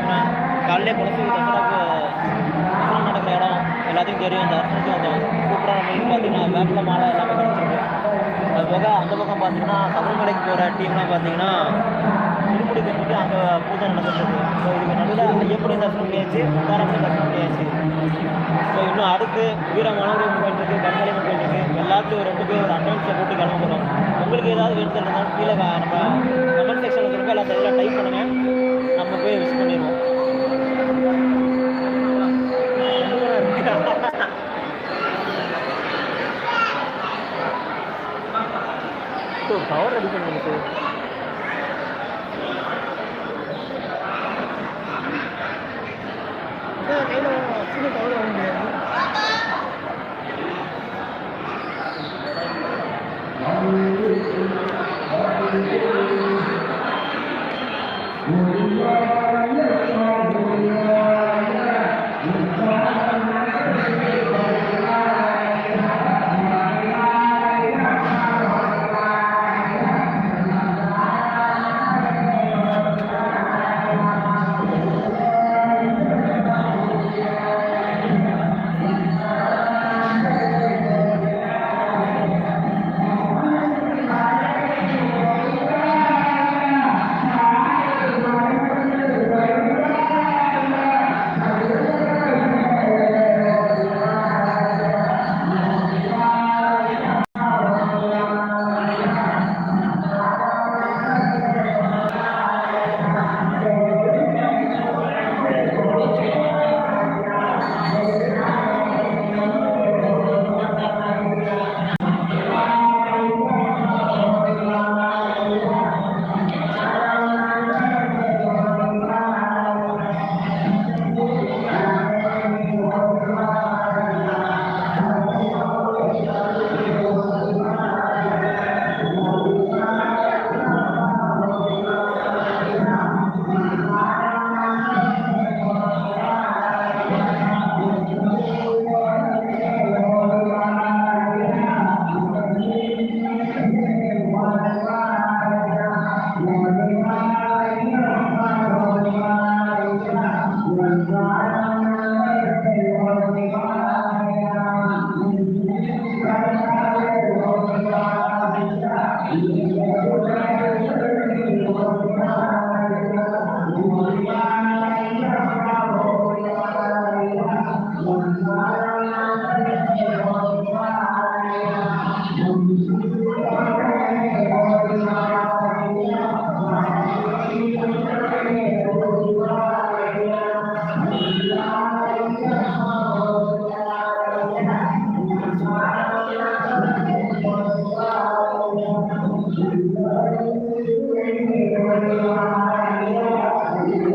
பார்த்தீங்கன்னா காலையிலே குலசூரி தசராக்கு தசரா நடக்கிற இடம் எல்லாத்தையும் தெரியும். தர்சனத்துக்கு வந்தோம் சூப்பராக நம்ம பார்த்தீங்கன்னா வேப்பில் மாலை எல்லாமே கிடச்சிருக்கு. அது போக அந்த பக்கம் பார்த்தீங்கன்னா சபரிமலைக்கு போகிற டீம்லாம் பார்த்தீங்கன்னா திருப்பதி கட்டிட்டு அங்கே பூஜை நடந்துட்டு ஸோ இதுக்கு நடுவில் ஐயப்படி தர்சனம் பண்ணியாச்சு முத்தாரப்படி தர்சனம் பண்ணியாச்சு ஸோ இன்னும் அடுத்து வீர மனோரம கோயில் இருக்குது கண்மலை கோயில் இருக்குது எல்லாத்தையும் ரெண்டு பேர் ஒரு அட்வான்ஸை போட்டு கிளம்ப போகிறோம் உங்களுக்கு ஏதாவது வேண்டுதல் இருந்தாலும் கீழே நம்ம கமெண்ட் செக்ஷனில் இருக்க எல்லாத்தையும் டைப் பண்ணுங்கள் பண்ணிடுவோம் பவர் ரெடி பண்ணிட்டு கையில் சின்ன பவர் வாங்க முடியாது ஹலோ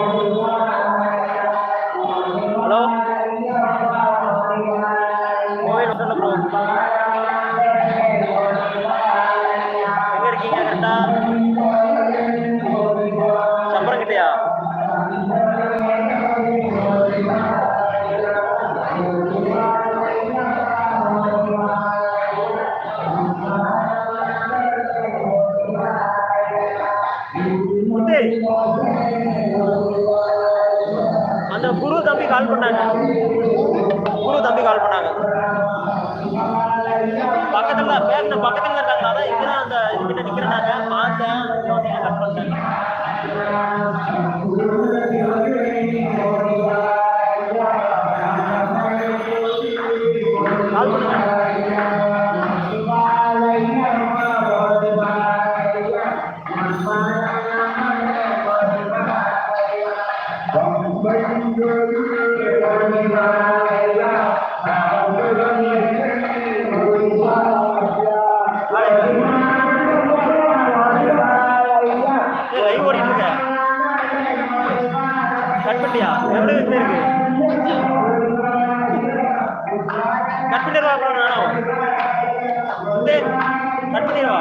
dẫn அந்த குரு தம்பி கால் பண்ணாங்க. ஏய், லைவ் இருக்கு கட் பண்ணிடுவா அப்புறம் நானும் கட் பண்ணிடுவா